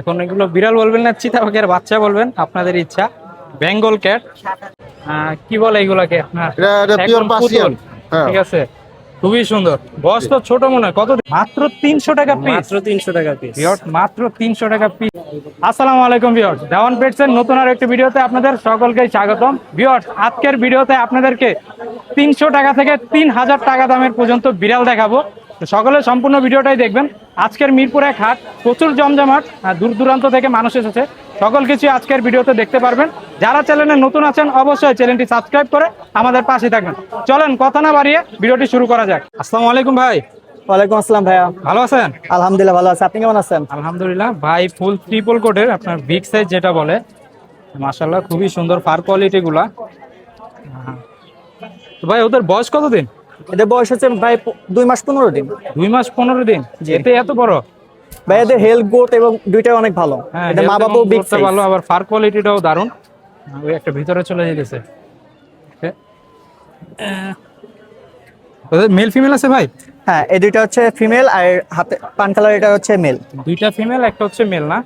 এখন এগুলো বিড়াল বলবেন না চিতাবাঘের বাচ্চা বলবেন আপনাদের ইচ্ছা। বেঙ্গল ক্যাট। কি বলে এগুলাকে আপনার। হ্যাঁ। ঠিক আছে। খুবই সুন্দর। বয়স তো ছোট মনে হয়। কত মাত্র তিনশো টাকা পিস মাত্র তিনশো টাকা পিস মাত্র তিনশো টাকা পিস আসসালামু আলাইকুম ভিওর দেওয়ান পেটসের নতুন আর একটি ভিডিওতে আপনাদের সকলকে স্বাগতম। ভিওর আজকের ভিডিওতে আপনাদেরকে তিনশো টাকা থেকে তিন হাজার টাকা দামের পর্যন্ত বিড়াল দেখাবো। সকলে সম্পূর্ণ ভিডিওটাই দেখবেন। আজকের মিরপুর এক হাট প্রচুর জমজমাট দূর দূরান্ত থেকে মানুষ এসেছে। সকল কিছু আজকের ভিডিওতে দেখতে পারবেন। যারা চ্যানেলে নতুন আছেন অবশ্যই চ্যানেলটি সাবস্ক্রাইব করে আমাদের পাশে থাকবেন। চলেন কথা না বাড়িয়ে ভিডিওটি শুরু করা যাক। আসসালামু আলাইকুম ভাই। ওয়ালাইকুম আসসালাম ভাইয়া। ভালো আছেন? আলহামদুলিল্লাহ ভালো আছে। আপনি কেমন আছেন? আলহামদুলিল্লাহ ভাই ফুল ট্রিপল কোটের আপনার বিগ সাইজ যেটা বলে। মাশাল্লাহ খুবই সুন্দর ফার কোয়ালিটি গুলা। তো ভাই ওদের বয়স কতদিন? এদের বয়স হচ্ছে ভাই দুই মাস পনেরো দিন। দুই মাস পনেরো দিন? এতে এত বড়? ভাই এদের হেলথ গ্রোথ এবং দুইটাই অনেক ভালো। হ্যাঁ এদের মা বাবাও বিগ ভালো আবার ফার কোয়ালিটিটাও দারুণ। ওই একটা ভিতরে চলে যেতেছে মেল ফিমেল আছে ভাই? হ্যাঁ এই দুইটা হচ্ছে ফিমেল আর হাতে পান কালার এটা হচ্ছে মেল দুইটা ফিমেল একটা হচ্ছে মেল না?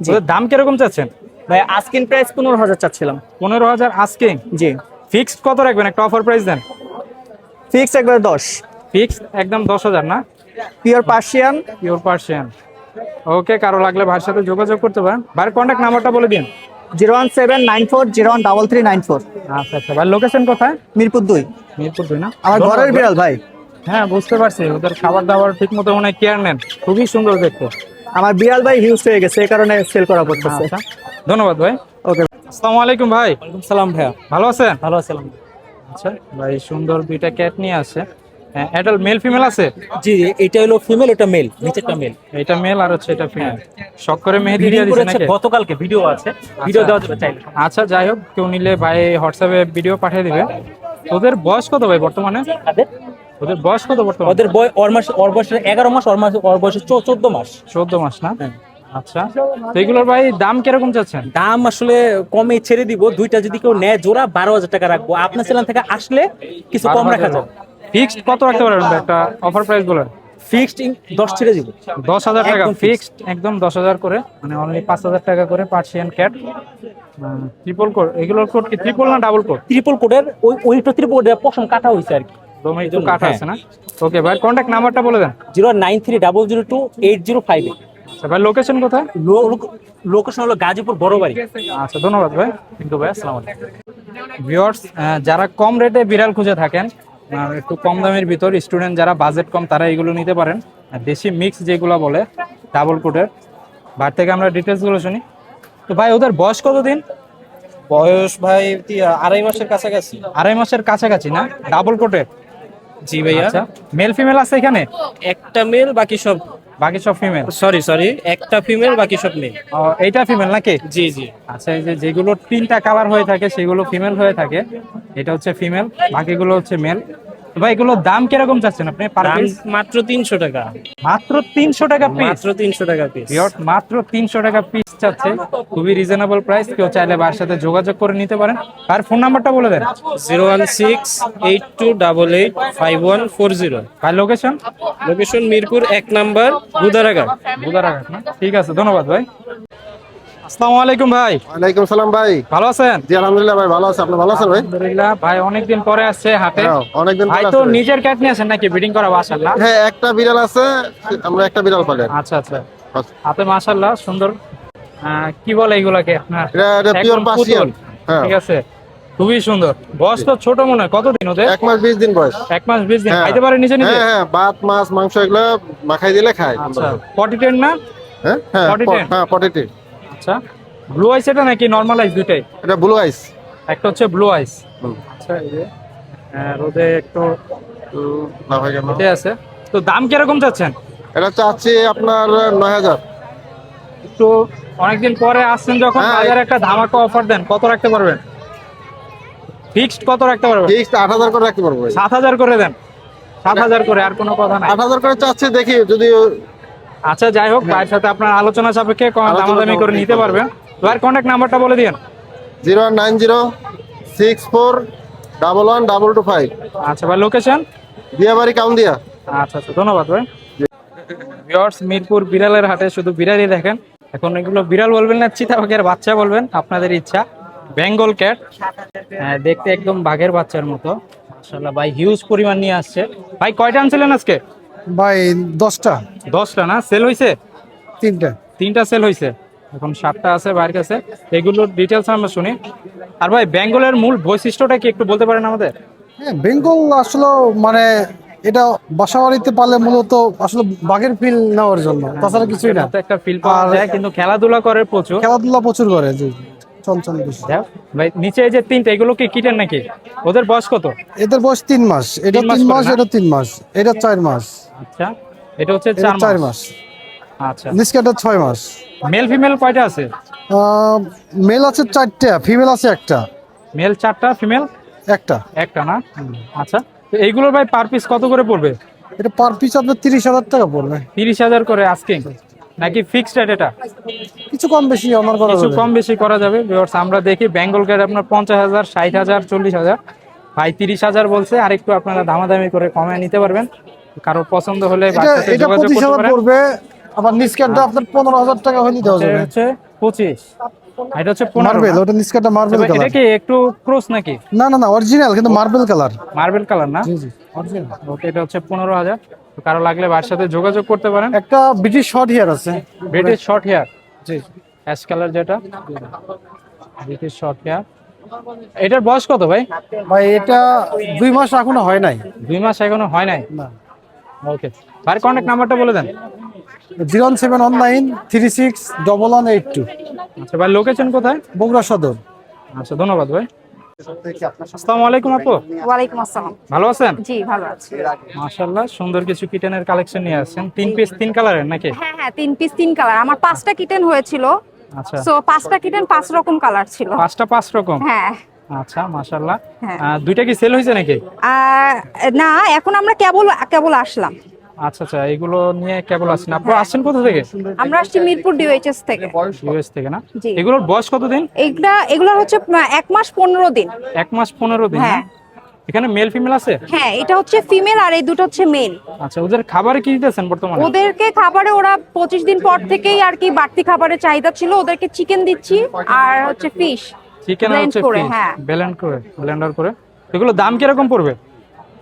ওদের দাম কীরকম চাচ্ছেন? ভাই আস্কিন প্রাইস পনেরো হাজার চাচ্ছিলাম। পনেরো হাজার আজকে জি। ফিক্সড কত রাখবেন? একটা অফার প্রাইস দেন। ফিক্স একবার দশ। ফিক্সড একদম দশ হাজার না? Pure Persian pure Persian okay কারও লাগলে ভাইয়ের সাথে যোগাযোগ করতে পারেন। ভাইয়ের কন্ট্যাক্ট নাম্বারটা বলে দিন। Zero one seven nine four zero one double three nine four. আচ্ছা আচ্ছা। ভাই লোকেশন কোথায়? মিরপুর দুই। মিরপুর দুই না? আমার ঘরের বিড়াল ভাই। হ্যাঁ বুঝতে পারছি। ওদের খাবার দাবার ঠিক মতো মনে হয় কেয়ার নেন। খুবই সুন্দর দেখতে। আমার বিড়াল ভাই হিউজ হয়ে গেছে এই কারণে সেল করা পড়তেছে। আচ্ছা ধন্যবাদ ভাই। ওকে আসসালামু আলাইকুম ভাই। ওয়ালাইকুম সালাম ভাইয়া। ভালো আছেন? ভালো আছিলাম আচ্ছা ভাই সুন্দর দুইটা ক্যাট নিয়ে হ্যাঁ অ্যাডাল্ট মেল ফিমেল আছে? জি এটা হলো ফিমেল এটা মেল নিচেরটা মেল এটা মেল আর হচ্ছে এটা ফিমেল শখ করে মেহেদি দিয়ে দিছে নাকি? গতকালকে ভিডিও আছে। ভিডিও দেওয়া যাবে চাইলে। আচ্ছা যাই হোক কেউ নিলে ভাই হোয়াটসঅ্যাপে ভিডিও পাঠিয়ে দিবে। ওদের বয়স কত ভাই বর্তমানে? তাদের? ওদের বয়স কত বর্তমানে? ওদের বয় ওর মাস ওর বয়স এগারো মাস ওর মাস ওর বয়স চোদ্দ মাস। চোদ্দ মাস না? আচ্ছা তো এগুলোর ভাই দাম কীরকম চাচ্ছেন? দাম আসলে কমে ছেড়ে দিব। দুইটা যদি কেউ নেয় জোড়া বারো হাজার টাকা রাখব। আপনার চ্যানেল থেকে আসলে কিছু কম রাখা যাবে ফিক্সড কত রাখতে পারবেন ভাই একটা অফার প্রাইস বলেন ফিক্সড দশ ছেড়ে দিব। দশ হাজার টাকা ফিক্সড একদম দশ হাজার করে মানে অনলি পাঁচ হাজার টাকা করে পার্সিয়ান ক্যাট ট্রিপল কোড এগুলোর কোড কি ট্রিপল না ডাবল কোড ত্রিপল কোডের ওই ওইটা ত্রিপল কোডের পশম কাটা হয়েছে আর কি। কাটা হ্যাঁ। আছে না? ওকে ভাই কন্ট্যাক্ট নাম্বারটা বলে দেন। Zero nine three double zero two eight zero five আচ্ছা ভাই লোকেশন কোথায়? লোকেশন হলো গাজীপুর বড় বাড়ি। আচ্ছা ধন্যবাদ ভাই। কিন্তু ভাই আসসালামু আলাইকুম। ভিউয়ার্স যারা কম রেটে বিড়াল খুঁজে থাকেন একটু কম দামের ভিতর স্টুডেন্ট যারা বাজেট কম তারা এগুলো নিতে পারেন। আর দেশি মিক্স যেগুলো বলে ডাবল কোটের বার থেকে আমরা ডিটেলসগুলো শুনি। তো ভাই ওদের বয়স কতদিন? বয়স ভাই আড়াই মাসের কাছাকাছি। আড়াই মাসের কাছাকাছি না? ডাবল কোটের জি ভাইয়া। আচ্ছা। মেল ফিমেল আছে এখানে? একটা মেল বাকি সব বাকি সব ফিমেল সরি সরি একটা ফিমেল বাকি সব মেল এইটা ফিমেল নাকি? জি জি। আচ্ছা এই যে যেগুলো তিনটা কালার হয়ে থাকে সেগুলো ফিমেল হয়ে থাকে। এটা হচ্ছে ফিমেল বাকিগুলো হচ্ছে মেল ভাই এগুলোর দাম কীরকম চাচ্ছেন আপনি? পার পিস মাত্র তিনশো টাকা। মাত্র তিনশো টাকা পিস মাত্র তিনশো টাকা পিস মাত্র তিনশো টাকা পিস চাচ্ছে। খুবই রিজনেবল প্রাইস কেউ চাইলে বার সাথে যোগাযোগ করে নিতে পারেন। আর ফোন নাম্বারটা বলে দেন। Zero one six eight two double eight five one four zero. আর লোকেশন লোকেশন মিরপুর এক নাম্বার বুদারাঘাট না? ঠিক আছে ধন্যবাদ ভাই। আসসালামু আলাইকুম ভাই। ওয়ালাইকুম সালাম ভাই। ভালো আছেন? জি আলহামদুলিল্লাহ ভাই ভালো আছে। আপনি ভালো আছেন ভাই? আলহামদুলিল্লাহ। ভাই অনেকদিন পরে আসছে হাটে হ্যাঁ অনেকদিন ভাই তো নিজের ক্যাট নিয়ে আসেন নাকি? ব্রিডিং করা হ্যাঁ একটা বিড়াল আছে আমরা একটা বিড়াল পালি। আচ্ছা আচ্ছা। হাতে সুন্দর। কি বলে এগুলাকে আপনার? এটা এটা পিওর পার্সিয়ান হ্যাঁ। ঠিক আছে। খুবই সুন্দর। বয়স তো ছোট মনে হয়। কতদিন ওদের? এক মাস বিশ দিন বয়স। এক মাস বিশ দিন। খাইতে পারে নিজে নিজে হ্যাঁ ভাত মাছ মাংস এগুলো মাখাই দিলে খায়। আচ্ছা। পটি টেন না? হ্যাঁ হ্যাঁ Potty প- হ্যাঁ পটেটি আচ্ছা ব্লু আইস এটা নাকি নর্মাল আইস দুইটাই? এটা ব্লু আইস একটা হচ্ছে ব্লু আইস আচ্ছা এই যে রোদে একটু আছে। তো দাম কীরকম চাচ্ছেন? এটা চাচ্ছি আপনার নয় হাজার। একটু অনেকদিন পরে আসছেন যখন হ্যাঁ। বাজারে একটা ধামাকা অফার দেন কত রাখতে পারবেন? ফিক্সড কত রাখতে পারবেন? ফিক্সড আট হাজার করে রাখতে পারব ভাই। সাত হাজার করে দেন। সাত হাজার করে আর কোনো কথা নাই। আট হাজার করে চাচ্ছি দেখি যদি আচ্ছা যাই হোক ভাইয়ের সাথে আপনার আলোচনা সাপেক্ষে দামাদামি করে নিতে। পারবেন। ভাইয়ের কন্ট্যাক্ট নাম্বারটা বলে দিন zero nine zero six four double one double two five. আচ্ছা ভাই লোকেশন দিয়াবাড়ি কাউন্দিয়া। আচ্ছা আচ্ছা ধন্যবাদ ভাই। ভিউয়ার্স মিরপুর বিড়ালের হাটে শুধু বিড়ালই দেখেন। এখন এগুলো বিড়াল বলবেন না চিতাবাঘের বাচ্চা বলবেন আপনাদের ইচ্ছা। বেঙ্গল ক্যাট দেখতে একদম বাঘের বাচ্চার মতো। মাশাআল্লাহ ভাই হিউজ পরিমাণ নিয়ে আসছে। ভাই কয়টা আনছিলেন আজকে? ভাই দশটা। দশটা না? সেল হয়েছে তিনটা। তিনটা সেল হয়েছে এখন সাতটা আছে বাইরের কাছে। এগুলোর ডিটেলস আমরা শুনি। আর ভাই বেঙ্গলের মূল বৈশিষ্ট্যটা কি একটু বলতে পারেন আমাদের? হ্যাঁ বেঙ্গল আসলে মানে এটা বাসা বাড়িতে পালে মূলত আসলে বাঘের ফিল নেওয়ার জন্য। তাছাড়া কিছুই না। একটা ফিল পাওয়া যায় কিন্তু খেলাধুলা করে প্রচুর। খেলাধুলা প্রচুর করে জি চঞ্চল বেশি। ভাই নিচে এই যে তিনটা এগুলো কি কিটেন নাকি? ওদের বয়স কত? এদের বয়স তিন মাস। এটা তিন মাস? এটা তিন মাস। এটা চার মাস। আচ্ছা। এটা হচ্ছে এটা চার চার মাস। মাস। আচ্ছা। নিষ্কাটা ছয় মাস। মেল ফিমেল কয়টা আছে? মেল আছে চারটা ফিমেল আছে একটা। মেল চারটা ফিমেল? একটা। একটা না? আচ্ছা। তো এইগুলোর ভাই পার পিস কত করে পড়বে? এটা পার পিস আপনার তিরিশ হাজার টাকা পড়বে। তিরিশ হাজার করে আস্কিং নাকি ফিক্সড রেট এটা? কিছু কম বেশি আমার করা কিছু কম বেশি করা যাবে। Viewers, আমরা দেখি বেঙ্গল গেট আপনার পঞ্চাশ হাজার ষাট হাজার চল্লিশ হাজার। ভাই তিরিশ হাজার বলছে আর একটু আপনারা দামাদামি করে কমে নিতে পারবেন। কারও পছন্দ হলে এটা পঁচিশ হাজার পড়বে। আবার আপনার পনেরো হাজার টাকা হলে দেওয়া এটা যাবে হচ্ছে পঁচিশ। এটা হচ্ছে মার্বেল ওটা নিষ্কাটটা মার্বেল তবে এটা কি একটু ক্রস নাকি? না না না অরিজিনাল কিন্তু মার্বেল কালার। মার্বেল কালার না? জি জি অরিজিনাল। ওকে এটা হচ্ছে পনেরো হাজার। কারও লাগলে সাথে যোগাযোগ করতে পারেন। একটা ব্রিটিশ শর্ট হেয়ার আছে। ব্রিটিশ শর্ট হেয়ার জি। অ্যাশ কালার যেটা? ব্রিটিশ শর্ট হেয়ার এটার বয়স কত ভাই? ভাই এটা দুই মাস এখনও হয় নাই। দুই মাস এখনও হয় নাই? না। ওকে কন্ট্যাক্ট নাম্বারটা বলে দেন। Zero one seven one nine three six double one eight two. আচ্ছা ভাই লোকেশন কোথায়? বগুড়া সদর। আচ্ছা ধন্যবাদ ভাই। আসসালামু আলাইকুম আপু। ওয়ালাইকুম আসসালাম। ভালো আছেন? জি ভালো আছি। মাশাআল্লাহ সুন্দর কিছু কিটেনের কালেকশন নিয়ে আসছেন। তিন পিস তিন কালারের নাকি? হ্যাঁ হ্যাঁ তিন পিস তিন কালার আমার পাঁচটা কিটেন হয়েছিল। আচ্ছা। সো পাঁচটা কিটেন পাঁচ রকম কালার ছিল। পাঁচটা পাঁচ রকম? হ্যাঁ। আচ্ছা মাশাআল্লাহ। হ্যাঁ। দুইটা কি সেল হয়েছে নাকি? না এখন আমরা কেবল কেবল আসলাম। আচ্ছা আচ্ছা এগুলো নিয়ে কেবল আসছেন। আপনি আসছেন কোথা থেকে? আমরা আসছি মিরপুর ডিওএইচএস থেকে। ইউএস থেকে না? এগুলোর বয়স কতদিন? এইগুলা এগুলো হচ্ছে এক মাস পনেরো দিন। এক মাস পনেরো দিন হ্যাঁ। এখানে মেল ফিমেল আছে? হ্যাঁ এটা হচ্ছে ফিমেল আর এই দুটো হচ্ছে মেল আচ্ছা ওদের খাবারে কি দিতেছেন বর্তমানে? ওদেরকে খাবারে ওরা পঁচিশ দিন পর থেকেই আর কি বাড়তি খাবারের চাহিদা ছিল। ওদেরকে চিকেন দিচ্ছি আর হচ্ছে ফিশ চিকেন হচ্ছে হ্যাঁ। ব্লেন্ড করে ব্লেন্ডার করে। এগুলো দাম কীরকম পড়বে?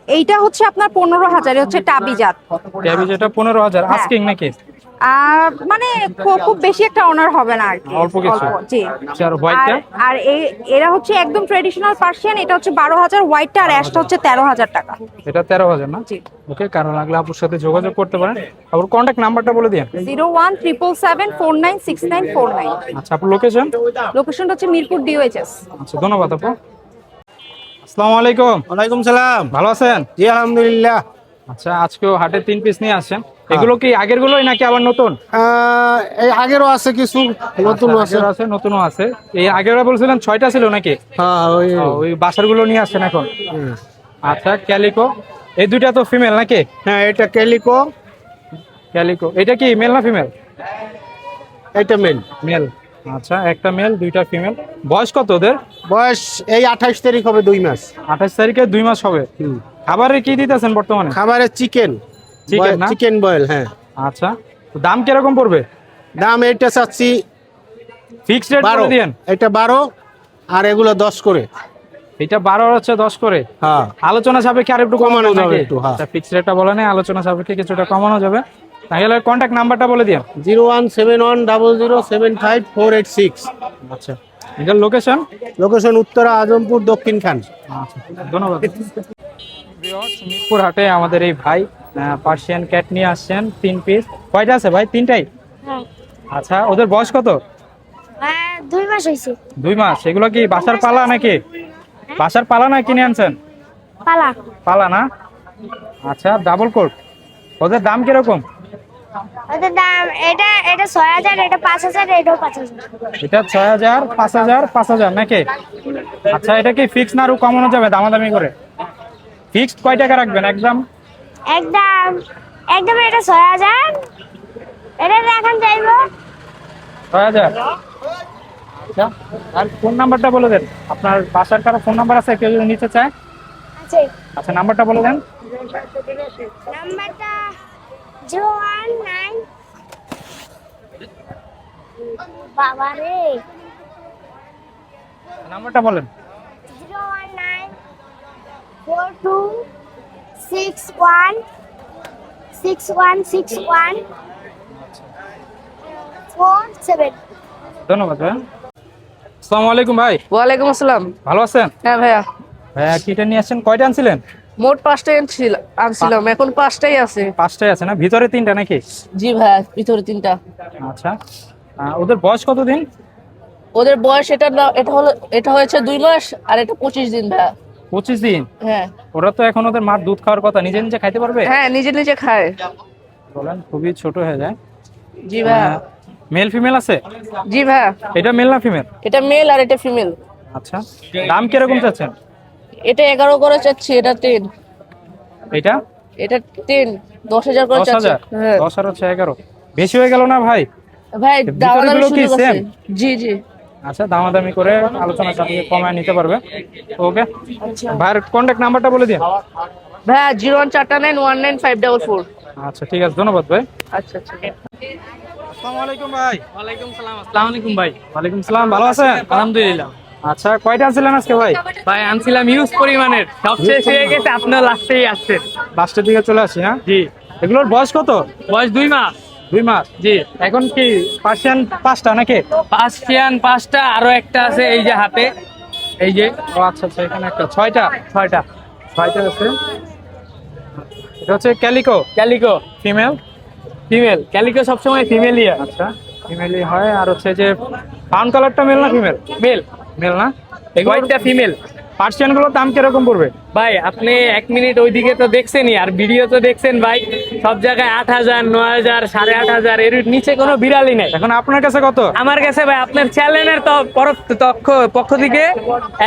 এইটা হচ্ছে আপনার পনেরো হাজার হচ্ছে টাবি জাত। ট্যাবি যেটা পনেরো হাজার। হ্যাঁ। আস্কিং নাকি? আর মানে খুব বেশি একটা অনার হবে না আর কি অল্প কিছু। জি। আচ্ছা, আর এরা হচ্ছে একদম ট্রেডিশনাল পার্সিয়ান এটা হচ্ছে বারো হাজার হোয়াইটটা আর অ্যাশটা হচ্ছে তেরো হাজার টাকা। এটা তেরো হাজার না? জি। ওকে কারও লাগলে আপুর সাথে যোগাযোগ করতে পারেন। আবার কন্ট্যাক্ট নাম্বারটা বলে দিন zero one triple seven four nine six nine four nine. আচ্ছা আপুর লোকেশন লোকেশনটা হচ্ছে মিরপুর ডিওএইচএস আচ্ছা ধন্যবাদ আপু। আসসালামু আলাইকুম। ওয়ালাইকুম সালাম। ভালো আছেন? জি আলহামদুলিল্লাহ। আচ্ছা আজকেও হাটে তিন পিস নিয়ে আসছেন। এগুলো কি আগের গুলোই নাকি আবার নতুন? এই আগেরও আছে কিছু নতুন আচ্ছা, আছে। আছে নতুনও আছে। এই আগের বলছিলেন ছয়টা ছিল নাকি? হ্যাঁ ওই বাসারগুলো নিয়ে আসছেন এখন? আচ্ছা ক্যালিকো? এই দুইটা তো ফিমেল নাকি? হ্যাঁ এটা ক্যালিকো। ক্যালিকো। এটা কি মেল না ফিমেল? এটা মেল। মেল। আচ্ছা একটা মেল দুইটা ফিমেল। বয়স কত ওদের? বয়স এই আঠাশ তারিখ হবে দুই মাস। আঠাশ তারিখে দুই মাস হবে। খাবারে কি দিতেছেন বর্তমানে? খাবারে চিকেন। Chicken না? চিকেন বয়েল হ্যাঁ। আচ্ছা তো দাম কীরকম পড়বে? দাম এটা চাচ্ছি ফিক্সড রেট করে দিয়েন। এটা বারো আর এগুলো দশ করে। এটা বারো আর হচ্ছে দশ করে? হ্যাঁ। আলোচনা সাপেক্ষে আর একটু কমানো যাবে একটু, হ্যাঁ। ফিক্স রেটটা বলে নেই আলোচনা সাপেক্ষে কিছুটা কমানো যাবে। তাহলে কন্ট্যাক্ট নাম্বারটা বলে দিন zero one seven one double zero seven five four eight six. আচ্ছা এটার লোকেশন লোকেশন উত্তরা আজমপুর দক্ষিণ খান। আচ্ছা ধন্যবাদ। মিরপুর হাটে আমাদের এই ভাই পার্সিয়ান ক্যাট নিয়ে আসছেন তিন পিস কয়টা আছে ভাই? তিনটাই? আচ্ছা ওদের বয়স কত? হ্যাঁ দুই মাস হয়েছে। দুই মাস। এগুলো কি বাসার পালা নাকি? বাসার পালা না কিনে আনছেন? পালা। পালা না? আচ্ছা ডাবল কোট ওদের দাম কীরকম? ওদের দাম এটা এটা ছয় হাজার এটা পাঁচ হাজার এটাও পাঁচ হাজার। এটা ছয় হাজার পাঁচ হাজার পাঁচ হাজার নাকি? আচ্ছা এটা কি ফিক্স না আরও কমানো যাবে দামাদামি করে? ফিক্সড কয় টাকা রাখবেন একদম একদম একদম এটা ছয় হাজার। এটা এখন চাইব। ছয় হাজার? আচ্ছা আর ফোন নাম্বারটা বলে দেন। আপনার বাসার কারও ফোন নাম্বার আছে কেউ যদি নিতে চায়? আছে। আচ্ছা নাম্বারটা বলে দেন। নাম্বারটা জিরো ওয়ান নাইন। বাবা রে। নাম্বারটা বলেন। Four two six one six one six one four seven ধন্যবাদ ভাই আসসালামু আলাইকুম ভাই। ওয়ালাইকুম আসসালাম। ভালো আছেন? হ্যাঁ ভাইয়া। ভাইয়া কিটা নিয়ে আসছেন? কয়টা আনছিলেন? মোট পাঁচটাই আনছিল- আনছিলাম। এখন পাঁচটাই আছে। পাঁচটাই আছে না? ভিতরে তিনটা নাকি? জি ভাইয়া ভিতরে তিনটা। আচ্ছা। আহ, ওদের বয়স কতদিন? ওদের বয়স এটা না- এটা হলো এটা হয়েছে দুই মাস আর এটা পঁচিশ দিন ভাইয়া। পঁচিশ দিন? হ্যাঁ। ওরা তো এখন ওদের মার দুধ খাওয়ার কথা। নিজে নিজে খাইতে পারবে? হ্যাঁ নিজে নিজে খায়। বলেন খুবই ছোট হয়ে যায়। জি ভাই। মেল ফিমেল আছে? জি ভাই। এটা মেল না ফিমেল এটা মেল আর এটা ফিমেল আচ্ছা। দাম কীরকম চাচ্ছেন? এটা এগারো করে চাচ্ছি এটা টেন এটা? এটা টেন দশ হাজার করে চাচ্ছি। হ্যাঁ। দশ আর হচ্ছে এগারো। বেশি হয়ে গেল না ভাই? ভাই সুযোগ জি জি। আচ্ছা দামাদামি করে আলোচনা সাপেক্ষে কমায় নিতে পারবে। ওকে? ভাইয়ের কন্ট্যাক্ট নাম্বারটা বলে দিন। ভাইয়া জিরো ওয়ান চারটা nine one nine five double four. আচ্ছা ঠিক আছে ধন্যবাদ ভাই। আচ্ছা আচ্ছা। আসসালামু আলাইকুম ভাই। ওয়ালাইকুম সালাম আসসালামু আলাইকুম ভাই। ওয়ালাইকুম সালাম ভালো আছেন? আলহামদুলিল্লাহ। আচ্ছা কয়টা আনছিলেন আজকে ভাই? ভাই আনছিলাম ইউজ পরিমাণের। সব শেষ হয়ে গেছে আপনার লাস্টেই আসছেন লাস্টের দিকে চলে আসি হ্যাঁ জি। এগুলোর বয়স কত? বয়স দুই মাস। দুই মাস জি। এখন কি পার্সিয়ান পাঁচটা নাকি? পাঁচটিয়ান পাঁচটা আরও একটা আছে এই যে হাতে। এই যে ও আচ্ছা আচ্ছা এখানে একটা ছয়টা ছয়টা ছয়টা আছে। এটা হচ্ছে calico? Calico. Female? Female calico সবসময় ফিমেলই। আচ্ছা ফিমেলই হয়। আর হচ্ছে যে ফার্ম কালারটা মেল না ফিমেল? মেল। মেল না? হোয়াইটটা ফিমেল। পার্সিয়ানগুলোর দাম কীরকম পড়বে? ভাই আপনি এক মিনিট ওইদিকে তো দেখছেনই আর ভিডিও তো দেখছেন ভাই। সব জায়গায় আট হাজার নয় হাজার সাড়ে আট হাজার এর নিচে কোনো বিড়ালই নাই। এখন আপনার কাছে কত? আমার কাছে ভাই আপনার চ্যানেলের পক্ষ থেকে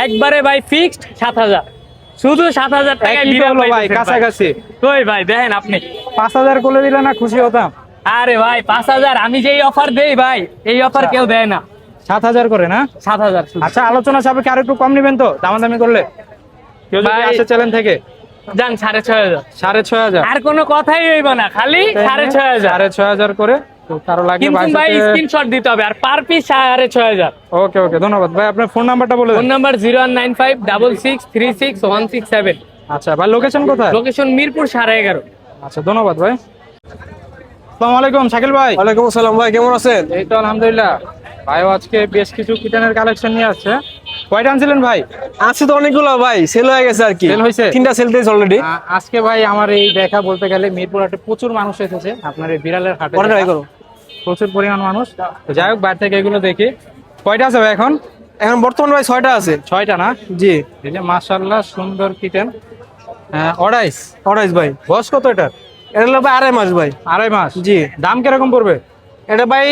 একবারে ভাই ফিক্সড সাত হাজার। শুধু সাত হাজার টাকা একই তো হলো ভাই? কাছাকাছি। ওই ভাই দেখেন আপনি। পাঁচ হাজার করে দিলে না খুশি হতাম? আরে ভাই পাঁচ হাজার আমি যেই অফার দেই ভাই এই অফার কেউ দেয় না। সাত হাজার করে না? সাত হাজার আচ্ছা আলোচনা সাপেক্ষে আর একটু কম নিবেন তো? দামাদামি করলে? কেউ যদি আসে চ্যানেল থেকে? যান সাড়ে ছয় হাজার। সাড়ে ছয় হাজার? আর কোনো কথাই হইব না খালি সাড়ে ছয় হাজার। সাড়ে ছয় হাজার করে কারও লাগে ভাই স্ক্রিনশট দিতে হবে আর পার পিস সাড়ে ছয় হাজার। ওকে ওকে ধন্যবাদ। ভাই আপনার ফোন নাম্বারটা বলে phone number zero one nine five double six three six one six seven আচ্ছা ভাই লোকেশন কোথায়? লোকেশন মিরপুর সাড়ে এগারো। আচ্ছা ধন্যবাদ ভাই। আসসালামু আলাইকুম শাকিল ভাই। ওয়ালাইকুম আসসালাম ভাই কেমন আছেন? এই তো আলহামদুলিল্লাহ। ভাইও আজকে বেশ কিছু কিটানের কালেকশন নিয়ে আসছে। কয়টা আনছিলেন ভাই? আছে তো অনেকগুলো ভাই সেল হয়ে গেছে আর কি। Sell হয়েছে? তিনটা সেল দিয়েছে অলরেডি আজকে ভাই আমার এই দেখা বলতে গেলে মিরপুর হাটে প্রচুর মানুষ এসেছে। আপনার এই বিড়ালের হাটে করো। প্রচুর পরিমাণ মানুষ। যাই হোক বাইরে থেকে এগুলো দেখি। কয়টা আছে ভাই এখন? এখন বর্তমান ভাই ছয়টা আছে। ছয়টা না? জি। এই যে মাশাল্লাহ সুন্দর কিটেন। অড়াইশ অরাইজ ভাই। বয়স কত এটা এটা হলো ভাই আড়াই মাস ভাই। আড়াই মাস। জি। দাম কীরকম পড়বে? এটা ভাই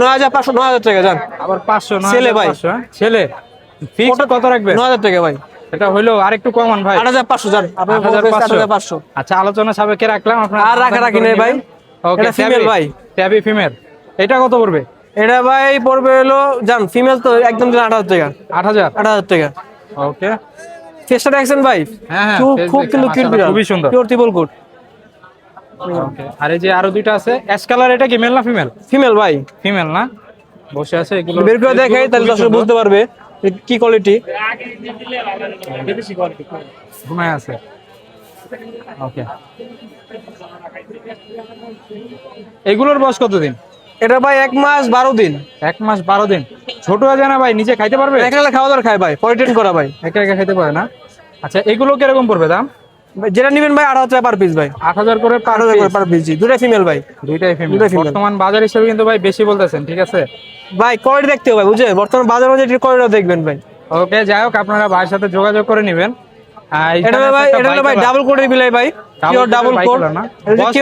নয় হাজার পাঁচশো নয় হাজার টাকা যান আবার পাঁচশো ছেলে ভাই। ছেলে। ফিক্স কত রাখবে? নয় হাজার টাকা ভাই। এটা হইল আরেকটু কমান ভাই। আট হাজার পাঁচশো যান হাজার পাঁচশো। আচ্ছা আলোচনা সাপেক্ষে রাখলাম আপনার আর রাখারাখি নেই ভাই। ওকে female ভাই। ট্যাবি ফিমেল এটা কত পড়বে? এটা ভাই পড়বে হলো যান ফিমেল তো একদম দিন আট হাজার টাকা। আট হাজার? আট হাজার টাকা। ওকে। ফেসটা দেখছেন ভাই? হ্যাঁ, হ্যাঁ, খুব কিন্তু খুবই সুন্দর। পিওর ত্রিপল ওকে আর এই যে আরও দুইটা আছে অ্যাশ কালার এটা কি মেল না ফিমেল ফিমেল ভাই। ফিমেল না? বসে আছে এগুলো বের করে দেখাই তাহলে দর্শক বুঝতে পারবে কি কোয়ালিটি ঘুমায় আছে। ওকে এগুলোর বয়স কতদিন? এটা ভাই এক মাস বারো দিন। এক মাস বারো দিন। ছোট হয়ে যায় না ভাই নিজে খাইতে পারবে? একটা খাওয়া দাওয়া খায় ভাই পরিটেন করা ভাই। একা একা খাইতে পারে না। আচ্ছা এগুলো কীরকম পড়বে দাম? যেটা নেবেন ভাই আট হাজার পার পিস ভাই। আট হাজার করে আট হাজার করে পার পিস জি দুটাই ফিমেল ভাই। দুইটাই ফিমেল। বর্তমান বাজার হিসেবে কিন্তু ভাই বেশি বলতেছেন ঠিক আছে? ভাই কোয়ালিটি দেখতে হবে বুঝে বর্তমান বাজার অনুযায়ী কোয়ালিটি দেখবেন ভাই। ওকে যাই হোক আপনারা ভাইয়ের সাথে যোগাযোগ করে নেবেন। এটা ভাই এটা ভাই ডাবল কোডের বিলাই ভাই পিওর ডাবল কোড না? এটা কি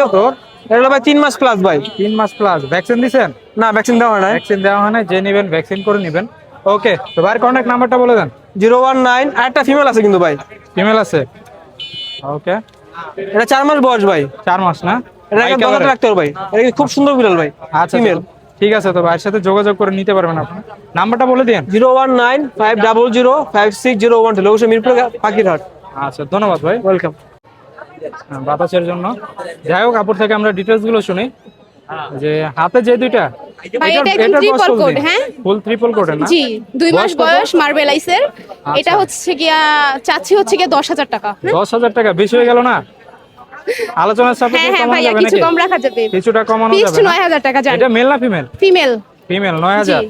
এটা ভাই তিন মাস প্লাস ভাই। তিন মাস প্লাস ভ্যাকসিন দিছেন? না ভ্যাকসিন দেওয়া হয় না ভ্যাকসিন দেওয়া হয় না যে নেবেন ভ্যাকসিন করে নেবেন। ওকে তো ভাইয়ের কন্ট্যাক্ট নাম্বারটা বলে দেন। জিরো ওয়ান নাইন আর একটা ফিমেল আছে কিন্তু ভাই। ফিমেল আছে? ওকে এটা চার মাস বয়স ভাই। চার মাস না? এটা দশ রাখতে হবে ভাই। এটা খুব সুন্দর বিড়াল ভাই আচ্ছা ইমেল ঠিক আছে তো ভাইয়ের সাথে যোগাযোগ করে নিতে পারবেন আপনি। নাম্বারটা বলে দিন zero one nine five double zero five six zero one two location Mirpur Pakhirhat আচ্ছা ধন্যবাদ ভাই। ওয়েলকাম হ্যাঁ, বাতাসের জন্য। যাই হোক আপুর থেকে আমরা ডিটেলসগুলো শুনি। যে হাতে যে দুইটা ভাই, এটা একদম triple coat, হ্যাঁ? ফুল ট্রিপল কোটের না? জি দুই মাস বয়স মার্বেল আচ্ছা। এটা হচ্ছে গিয়া চাচ্ছি হচ্ছে গিয়া দশ হাজার টাকা। হ্যাঁ? দশ হাজার টাকা বেশি হয়ে গেল না? আলোচনার হ্যাঁ হ্যাঁ ভাইয়া কিছু কম রাখা যাবে। কিছুটা কমানো যাবে টাকা এটা মেল না ফিমেল ফিমেল ফিমেল নয় হাজার। জি।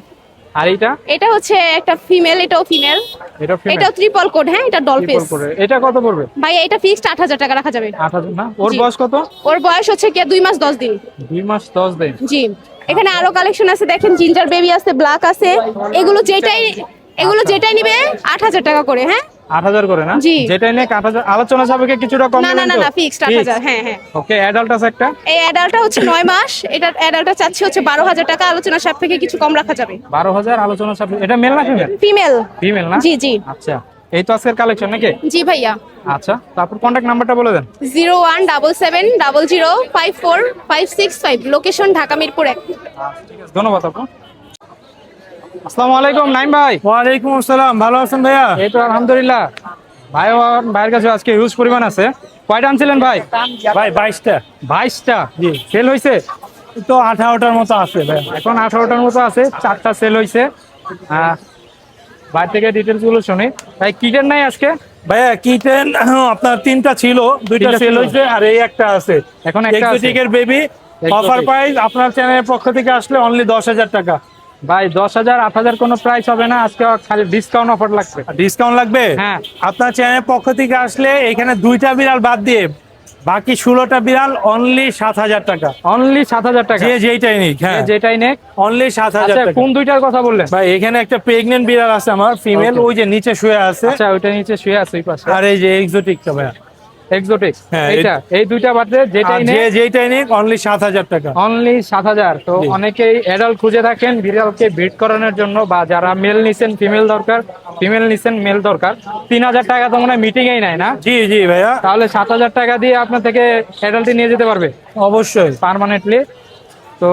আর এটা এটা হচ্ছে একটা ফিমেল এটাও ফিমেল। এটা ফিমেল? এটাও ট্রিপল কোড হ্যাঁ এটা ডল পিস এটা কত পড়বে? ভাই এটা ফিক্সড আট হাজার টাকা রাখা যাবে। আট হাজার? না ওর বয়স কত? ওর বয়স হচ্ছে কি দুই মাস দশ দিন। 2 মাস দশ দিন। জি। এখানে আরও কালেকশন আছে দেখেন জিঞ্জার বেবি আছে ব্ল্যাক আছে। এগুলো যেটাই এগুলো। যেটাই নিবে আট হাজার টাকা করে হ্যাঁ? আট হাজার করে না? জি। যেটাই নিয়ে আট হাজার। আলোচনা সাপেক্ষে কিছুটা কম না না না না ফিক্সড আট হাজার হ্যাঁ হ্যাঁ। ওকে অ্যাডাল্ট আছে একটা? এই অ্যাডাল্টটা হচ্ছে নয় মাস এটা অ্যাডাল্টটা চাচ্ছি হচ্ছে বারো হাজার টাকা আলোচনা সাপেক্ষে কিছু কম রাখা যাবে। বারো হাজার আলোচনা সাপেক্ষে এটা মেল না ফিমেল ফিমেল ফিমেল না? জি জি। আচ্ছা এই তো আজকের কালেকশন নাকি? জি ভাইয়া। আচ্ছা তারপর কন্ট্যাক্ট নাম্বারটা বলে দেন। Zero one double seven double zero five four five six five location Dhaka Mirpur এক। আছে ধন্যবাদ আপু। আসসালামু আলাইকুম নাইম ভাই। ওয়ালাইকুম আসসালাম ভালো আছেন ভাইয়া? এই তো আলহামদুলিল্লাহ। ভাই ভাইয়ের কাছে আজকে হিউজ পরিমাণ আছে। কয়টা আনছিলেন ভাই? ভাই বাইশটা। বাইশটা? জি। সেল হয়েছে তো আঠারোটার মতো আছে ভাই এখন আঠারোটার মতো আছে চারটা সেল হয়েছে বাইরে থেকে ডিটেলসগুলো শুনি। ভাই কিটেন নাই আজকে? ভাইয়া কিটেন আপনার তিনটা ছিল দুইটা সেল। হয়েছে আর এই একটা আছে। এখন একটা এক্সোটিকের বেবি অফার প্রাইস আপনার চ্যানেলের পক্ষ থেকে আসলে অনলি দশ হাজার টাকা। ভাই দশ হাজার আট হাজার কোনো প্রাইস হবে না। আজকে খালি ডিসকাউন্ট অফার লাগবে। ডিসকাউন্ট লাগবে? হ্যাঁ। আপনার চ্যানেলের পক্ষ থেকে আসলে এখানে দুইটা বিড়াল বাদ দিয়ে বাকি ষোলোটা বিড়াল অনলি সাত হাজার টাকা। অনলি সাত হাজার টাকা। যে যেইটাই নিক হ্যাঁ। যেটাই নেক। অনলি সাত হাজার আচ্ছা কোন দুইটার কথা বললেন? ভাই এখানে একটা প্রেগনেন্ট বিড়াল আছে আমার ফিমেল ওই যে নিচে শুয়ে আছে। আচ্ছা ওইটা নিচে শুয়ে আছে ওই পাশে। আর এই যে এক্সোটিকটা ভাইয়া। এক্সোটিক হ্যাঁ, এইটা এই দুইটা বাদে যেটাই যে নেক। যেইটাই নিক অনলি সাত হাজার টাকা। অনলি সাত হাজার। তো অনেকেই অ্যাডাল্ট খুঁজে থাকেন বিড়ালকে ব্রিড করানোর জন্য বা যারা মেল নিছেন ফিমেল দরকার ফিমেল নিছেন মেল দরকার। তিন হাজার টাকা তো মনে হয় মিটিং এই নাই না? জি জি ভাইয়া। তাহলে সাত হাজার টাকা দিয়ে আপনার থেকে অ্যাডাল্টই নিয়ে যেতে পারবে? অবশ্যই। পার্মানেন্টলি তো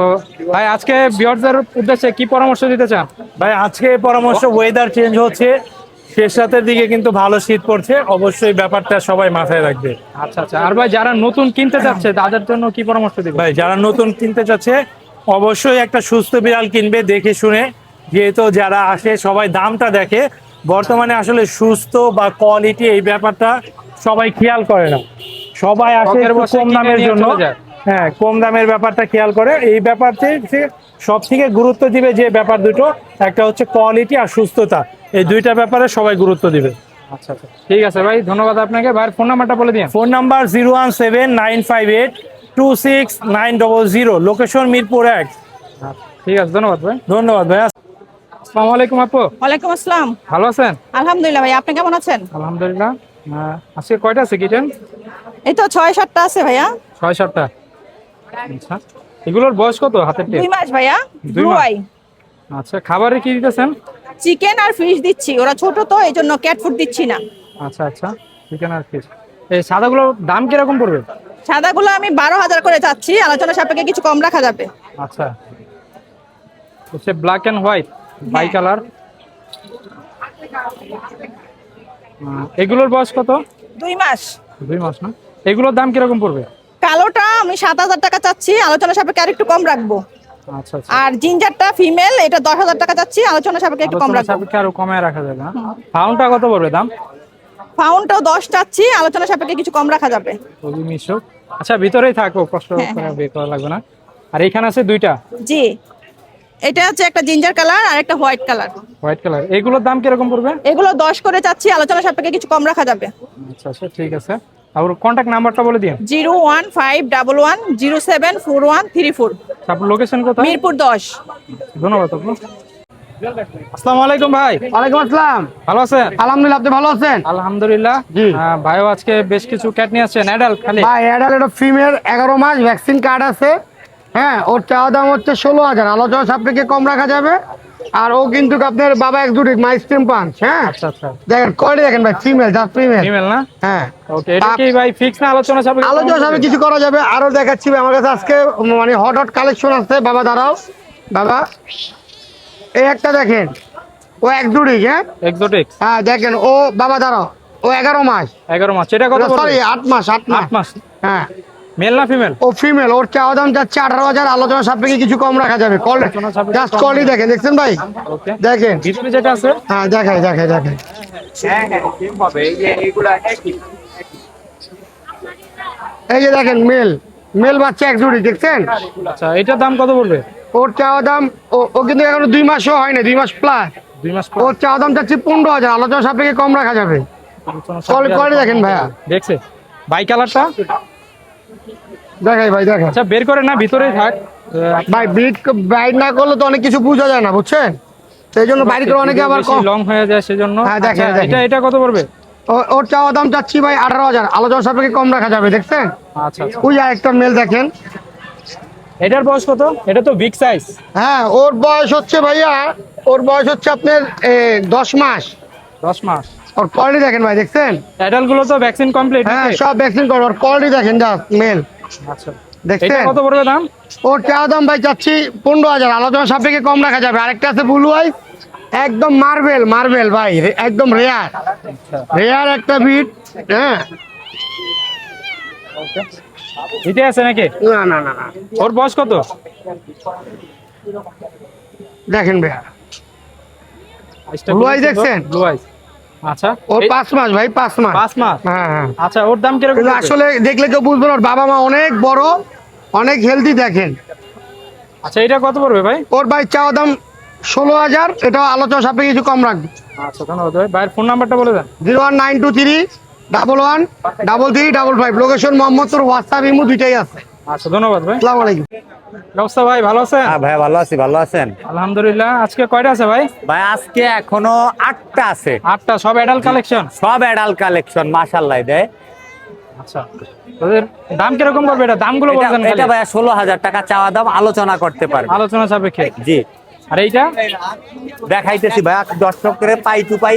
ভাই আজকে বিয়ারদের উদ্দেশ্যে কি পরামর্শ দিতে চান? ভাই আজকে পরামর্শ ওয়েদার চেঞ্জ হচ্ছে। শেষ রাতের দিকে কিন্তু ভালো শীত পড়ছে। অবশ্যই ব্যাপারটা সবাই মাথায় রাখবে। আচ্ছা আচ্ছা। আর ভাই যারা নতুন কিনতে চাচ্ছে তাদের জন্য কি পরামর্শ দিবেন ভাই যারা নতুন কিনতে চাচ্ছে অবশ্যই একটা সুস্থ বিড়াল কিনবে দেখে শুনে। যেহেতু যারা আসে সবাই দামটা দেখে। বর্তমানে আসলে সুস্থ বা কোয়ালিটি এই ব্যাপারটা সবাই খেয়াল করে না। সবাই আসে কম দামের জন্য। হ্যাঁ কম দামের ব্যাপারটা খেয়াল করে। এই ব্যাপারতে সব থেকে গুরুত্ব দিবে যে ব্যাপার দুটো। একটা হচ্ছে কোয়ালিটি আর সুস্থতা। এই দুইটা ব্যাপারে সবাই গুরুত্ব দিবে। আচ্ছা আচ্ছা। ঠিক আছে ভাই ধন্যবাদ আপনাকে। ভাইয়ের ফোন নাম্বারটা বলে দিন phone number zero one seven nine five eight two six nine double zero location Mirpur এক। ঠিক আছে ধন্যবাদ ভাই। ধন্যবাদ ভাইয়া আসসালামু আলাইকুম আপু। ওয়ালাইকুম আসসালাম। ভালো আছেন? আলহামদুলিল্লাহ ভাই আপনি কেমন আছেন? আলহামদুলিল্লাহ। আজকে কয়টা আছে কিটেন এই তো ছয় সাতটা আছে ভাইয়া। ছয় সাতটা। আচ্ছা। এগুলোর বয়স কত হাতের দুই মাস ভাইয়া দুই মাস? আচ্ছা খাবারে কি দিতেছেন? চিকেন আর ফিশ দিচ্ছি। ওরা ছোট তো এই জন্য ক্যাট ফুড দিচ্ছি না। আচ্ছা আচ্ছা চিকেন আর ফিশ এই সাদাগুলোর দাম কীরকম পড়বে? সাদাগুলো আমি বারো হাজার করে চাচ্ছি আলোচনা সাপেক্ষে কিছু কম রাখা যাবে। আচ্ছা। হচ্ছে black and white bi colour এগুলোর বয়স কত? দুই মাস। দুই মাস না? এগুলোর দাম কীরকম পড়বে? কালোটা আমি সাত হাজার টাকা চাচ্ছি আলোচনা সাপেক্ষে আর একটু কম রাখব। আর জিঞ্জারটা ফিমেল এটা দশ হাজার টাকা চাচ্ছি আলোচনা সাপেক্ষে একটু কম রাখব। সাপেক্ষে আরও কমায় রাখা যাবে না ফাউন্ডটা কত পড়বে দাম? ফাউন্ডটাও দশ চাচ্ছি আলোচনা সাপেক্ষে কিছু কম রাখা যাবে। খুবই মিশুক। আচ্ছা ভিতরেই থাকো কষ্ট হ্যাঁ, করে বের করা লাগবে না। আর এখানে আছে দুইটা? জি। এটা হচ্ছে একটা জিঞ্জার কালার আর একটা হোয়াইট কালার। White colour. এগুলোর দাম কীরকম পড়বে? এগুলো দশ করে চাচ্ছি আলোচনা সাপেক্ষে কিছু কম রাখা যাবে। আচ্ছা আচ্ছা ঠিক আছে। আর কন্ট্যাক্ট নাম্বারটা বলে দিন zero one five double one zero seven four one three four. তারপর লোকেশন কোথায়? মিরপুর দশ। ধন্যবাদ আপু। আসসালামু আলাইকুম ভাই। ওয়ালাইকুম আসসালাম। ভালো আছেন? আলহামদুলিল্লাহ আপনি ভালো আছেন? আলহামদুলিল্লাহ। ভাইও আজকে বেশ কিছু ক্যাট নিয়ে আসছেন অ্যাডাল্ট খালি? ভাই অ্যাডাল এটা ফিমেল এগারো মাস ভ্যাকসিন কার্ড আছে। হ্যাঁ ওর চাওয়া দাম হচ্ছে ষোলো হাজার। আলোচনা সাপেক্ষে কম রাখা যাবে। আর ও কিন্তু আপনার বাবা এক দুটি মাই স্টিম পাঞ্চ হ্যাঁ? আচ্ছা আচ্ছা। দেখেন কয়টা দেখেন ভাই? ফিমেল জাস্ট ফিমেল ফিমেল না? হ্যাঁ। ওকে এটা কি ভাই ফিক্স না আলোচনা আলোচনা সাপেক্ষে কিছু করা যাবে। আরও দেখাচ্ছি আমার কাছে আজকে মানে হট হট কালেকশন আছে। বাবা দাঁড়াও। বাবা এই একটা দেখেন। ও এক দুটি হ্যাঁ? এক্সোটিক হ্যাঁ দেখেন ও বাবা দাঁড়াও। ও এগারো মাস। এগারো মাস এটা কত সরি আট মাস আট মাস। আট মাস। হ্যাঁ। মেল না ফিমেল ও ফিমেল ওর চাওয়া দাম যাচ্ছে আঠারো হাজার আলোচনা সাপেক্ষে কিছু কম রাখা যাবে। কল জাস্ট কলই দেখেন দেখছেন ভাই? দেখেন। ভিতরে যেটা আছে? হ্যাঁ দেখাই দেখাই দেখাই। এই যে দেখেন মেল মেল বাচ্চা এক জুড়ি দেখছেন? আচ্ছা এটার দাম কত পড়বে? ওর চাওয়া দাম ও ও কিন্তু এখনও দুই মাসও হয় না দুই মাস প্লাস দুই মাস ওর চাওয়া দাম যাচ্ছে পনেরো হাজার আলোচনা সাপেক্ষে কম রাখা যাবে। কল সাপেক্ষে দেখেন ভাইয়া। দেখছে? বাই কালারটা দেখাই ভাই দেখাই। আচ্ছা বের করে না ভিতরেই থাক। ভাই বিট বাইট না করলে তো অনেক কিছু বোঝা যায় না বুঝছেন? সেই জন্য বাইরে করে অনেকে আবার লং হয়ে যায় সেজন্য। হ্যাঁ, দেখেন, আচ্ছা, এটা এটা কত পড়বে? ওর চাওয়া দাম চাচ্ছি ভাই আঠারো হাজার। আলোচনা সাপেক্ষে কম রাখা যাবে দেখছেন? আচ্ছা আচ্ছা। ওই আরেকটা মেল দেখেন। এটার বয়স কত? এটা তো বিগ সাইজ হ্যাঁ ওর বয়স হচ্ছে ভাইয়া ওর বয়স হচ্ছে আপনার দশ মাস। দশ মাস। ওর কোয়ালিটি দেখেন ভাই দেখছেন? অ্যাডাল্টগুলো তো ভ্যাকসিন কমপ্লিট হ্যাঁ সব ভ্যাকসিন করে। ওর কোয়ালিটি দেখেন যা মেল দেখছেন? কত পড়বে দাম? ওর চাওয়া দাম ভাই চাচ্ছি পনেরো হাজার। আলোচনা সাপেক্ষে কম রাখা যাবে। আরেকটা আছে ব্লু আই একদম মার্বেল মার্বেল ভাই। একদম রেয়ার রেয়ার একটা বিট হ্যাঁ। আছে নাকি? না না না না। ওর বয়স কত? দেখেন ভাইয়া। দেখছেন? ব্লু আচ্ছা। ওর পাঁচ মাস ভাই পাঁচ মাস। পাঁচ মাস? হ্যাঁ হ্যাঁ। আচ্ছা ওর দাম কীরকম আসলে দেখলে কেউ বুঝবে ওর বাবা মা অনেক বড় অনেক হেলদি দেখেন। আচ্ছা এটা কত পড়বে ভাই? ওর ভাই চাওয়া দাম ষোলো হাজার আলোচনা সাপেক্ষে কিছু কম রাখবে। আচ্ছা ধন্যবাদ ভাই। ভাইয়ের ফোন নাম্বারটা বলে দেন। Zero one nine two three double one double three double five. Location Mohammadpur WhatsApp imo দুইটাই আছে। আচ্ছা ধন্যবাদ ভাই। আসসালামু আলাইকুম। ব্যবস্থা ভাই ভালো আছেন? হ্যাঁ ভাই ভালো আছি ভালো আছেন? আলহামদুলিল্লাহ আজকে কয়টা আছে ভাই? ভাই আজকে এখনও আটটা আছে। আটটা সব অ্যাডাল্ট কালেকশন সব অ্যাডাল কালেকশন মাশাল্লাহ দেয়। আচ্ছা তোদের দাম কীরকম এটা দামগুলো এটা বলবেন এটা ভাই ষোলো হাজার টাকা চাওয়া দাম আলোচনা করতে পারবে। আলোচনা সাপেক্ষে? জি। আর এইটা? দেখাইতেছি ভাই দর্শক করে পাই টু পাই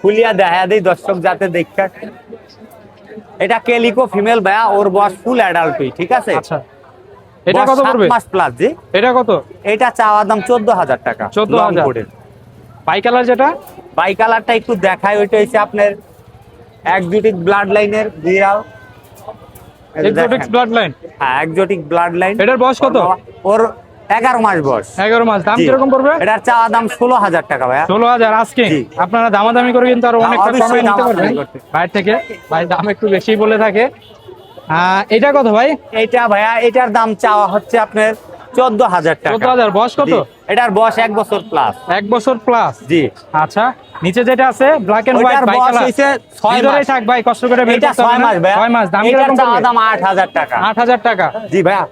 খুলিয়া দেখা দেই দর্শক যাতে দেখতে এটা কেলিকো ফিমেল ভাইয়া ওর বয়স ফুল অ্যাডাল্টই ঠিক আছে? আচ্ছা। এটা কত পড়বে? মাস প্লাস জি। এটা কত? এটা চাওয়া দাম চোদ্দ হাজার টাকা 14,000 Long coat বাই কালার যেটা? বাই কালারটা একটু দেখায় ওইটা হচ্ছে আপনার একজুটিক ব্লাড লাইনের বিড়াল। দেখেন। ব্লাড লাইন হ্যাঁ একজোটিক ব্লাড লাইন এটার বয়স কত? ওর এগারো মাস বয়স। এগারো মাস। দাম। কীরকম পড়বে? এটার চাওয়া দাম ষোলো হাজার টাকা ভাইয়া। ষোলো হাজার আজকে। আপনারা দামাদামি করে কিন্তু আরও অনেকটা কমে নিতে পারবেন। বাইরে থেকে। ভাই দাম একটু বেশি বলে থাকে। এটা কত ভাই? এটা ভাইয়া এটার দাম চাওয়া হচ্ছে আপনার চোদ্দ হাজার টাকা। চোদ্দ হাজার। বয়স কত? এটার বয়স এক বছর প্লাস এক বছর প্লাস জি। আচ্ছা। নিচে যেটা আছে ব্ল্যাক এন্ড হোয়াইট ওইটার বাই বয়স কালার হইছে ছয় ভিতরেই মাস। থাক ভাই কষ্ট করে বের করতে হবে ছয় মাস ভাইয়া। ছয় মাস। দাম কীরকম চাওয়া পড়বে? দাম আট হাজার টাকা। আট হাজার টাকা। জি ভাইয়া।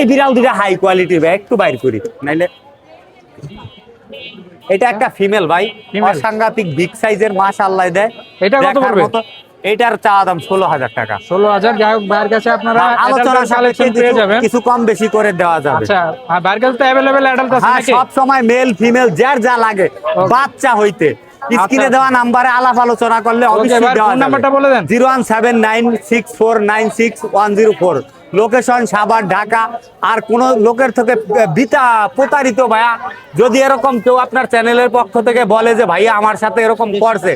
এই বিড়াল দুটা হাই কোয়ালিটির ভাই একটু বাইর করি। নাইলে এটা একটা ফিমেল ভাই। অসাংঘাতিক বিগ সাইজের মাস আল্লাহ দেয়। এটা কত পড়বে? এটার চাওয়া দাম ষোলো হাজার টাকা। ষোলো হাজার যাই হোক ভাইয়ের কাছে আপনারা আলোচনা কালেকশন পেয়ে যাবেন। কিছু কম বেশি করে দেওয়া যাবে। আচ্ছা ভাইয়ের কাছে তো অ্যাভেলেবেল অ্যাডাল্ট আছে হ্যাঁ নাকি? সব সময় মেল ফিমেল যার যা লাগে বাচ্চা হইতে। স্ক্রিনে আচ্ছা। দেওয়া নাম্বারে আলাপ আলোচনা করলে অবশ্যই দেওয়া যাবে। নাম্বারটা বলে দেন। Zero one seven nine six four nine six one zero four. Location Savar Dhaka. আর কোনো লোকের থেকে বিতা প্রতারিত ভাইয়া যদি এরকম কেউ আপনার চ্যানেলের পক্ষ থেকে বলে যে ভাইয়া আমার সাথে এরকম করছে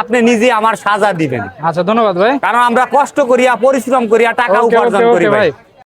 আপনি নিজে আমার সাজা দিবেন। আচ্ছা ধন্যবাদ ভাই। কারণ আমরা কষ্ট করিয়া পরিশ্রম করিয়া টাকা উপার্জন করি ভাই।